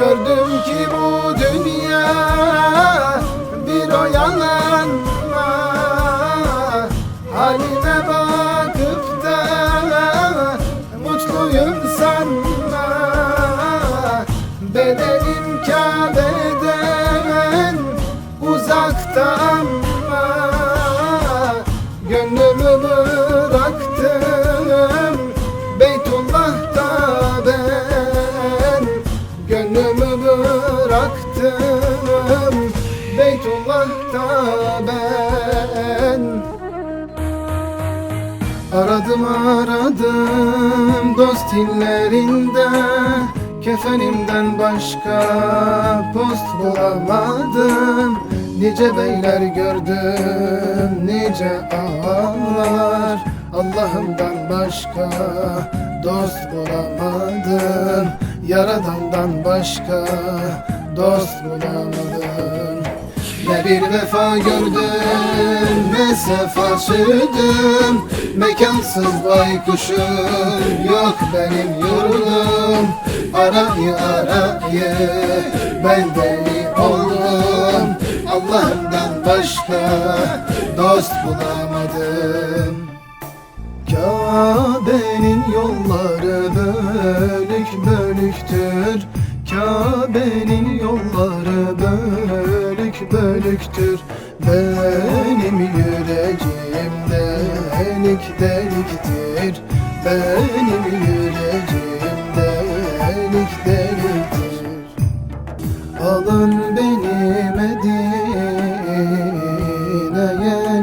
Gördüm ki bu dünya bir o yalan. Haline bakıp da mutluyum sanma. Bedenim Kabe'den Gönlümü bıraktım Beytullah'ta ben. Aradım aradım dost illerinde Kefenimden başka post bulamadım. Nice beyler gördüm nice ağalar. Allah'ımdan başka dost bulamadım Yaradandan başka dost bulamadım. Ne bir vefa gördüm ne sefa sürdüm. Mekansız baykuşum yok benim yurdum. Arayı arayı ben deli oldum. Allah'ımdan başka dost bulamadım yolları bölük bölüktür. Kabe'nin yolları bölük bölüktür. Benim yüreğim delik deliktir. Benim yüreğim delik deliktir. Alın beni Medine'ye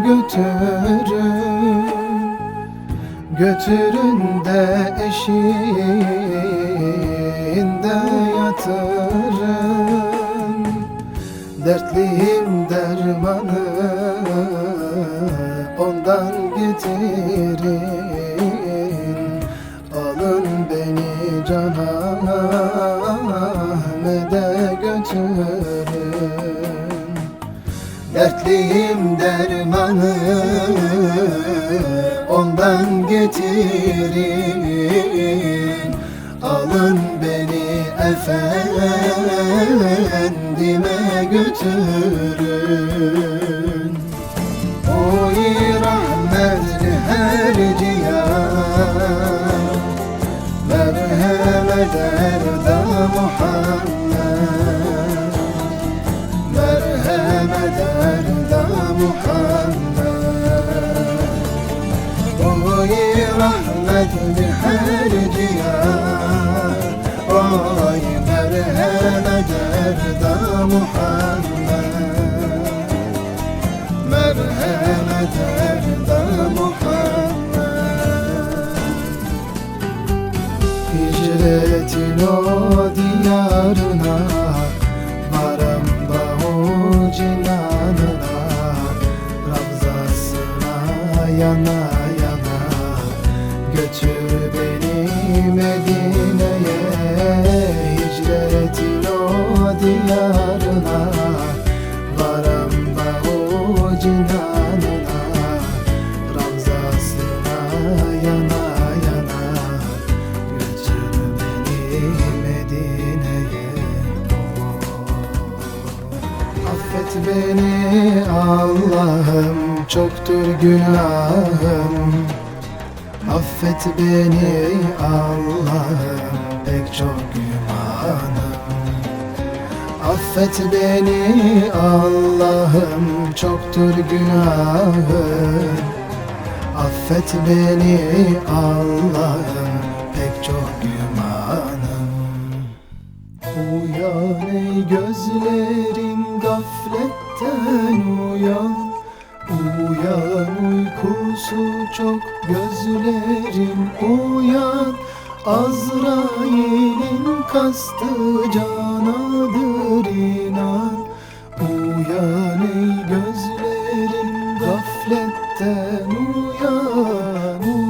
götürün. Götürün de eşiğinde yatırın Dertliyim dermanı ondan getirin. Alın beni Can Ahmet'e götürün Dertliyim dermanı ondan getirin. Alın beni efendime götürün. Oy rahmetli her cihan Merhamet erda Muhammed Oy rahmetli her cihan Oy merhamet erda Muhammed. Merhamet erda Muhammed. Hicretin o diyarına Varım da o cinanına Ravzasına yana yana Götür beni Medine'ye Hicretin o diyarına Varım da o cinanına Ravzasına yana yana. Götür beni Medine'ye. Affet beni Allah'ım çoktur günahım Affet beni Allah'ım pek çok gümanım Affet beni Allah'ım çoktur günahım. Affet beni Allah'ım pek çok gümanım Uyan ey gözlerim gafletten uyan uykusu çok gözlerim uyan. Azrail'in kastı canadır inan. Uyan ey gözlerim gafletten uyan Uyan